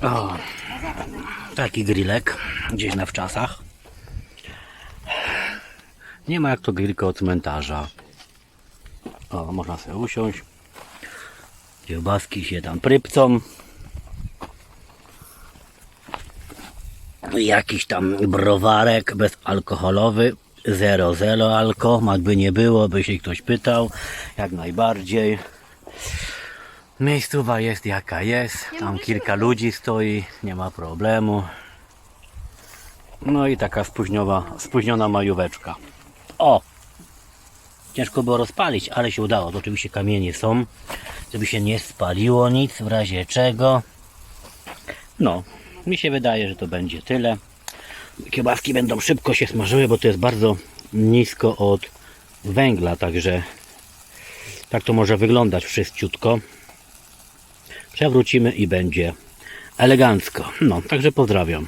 O, taki grillek gdzieś na wczasach. Nie ma jak to grill koło cmentarza. O, można sobie usiąść. Kiełbaski się tam prypcą. Jakiś tam browarek bezalkoholowy. Zero, zero alko. Jakby nie było, by się ktoś pytał. Jak najbardziej. Miejscowa jest jaka jest. Tam kilka ludzi stoi. Nie ma problemu. No i taka spóźniowa, spóźniona majóweczka. O! Ciężko było rozpalić, ale się udało. To oczywiście kamienie są, żeby się nie spaliło nic, w razie czego. No, mi się wydaje, że to będzie tyle. Kiełbaski będą szybko się smażyły, bo to jest bardzo nisko od węgla, także tak to może wyglądać wszyściutko. Przewrócimy i będzie elegancko. No, także pozdrawiam.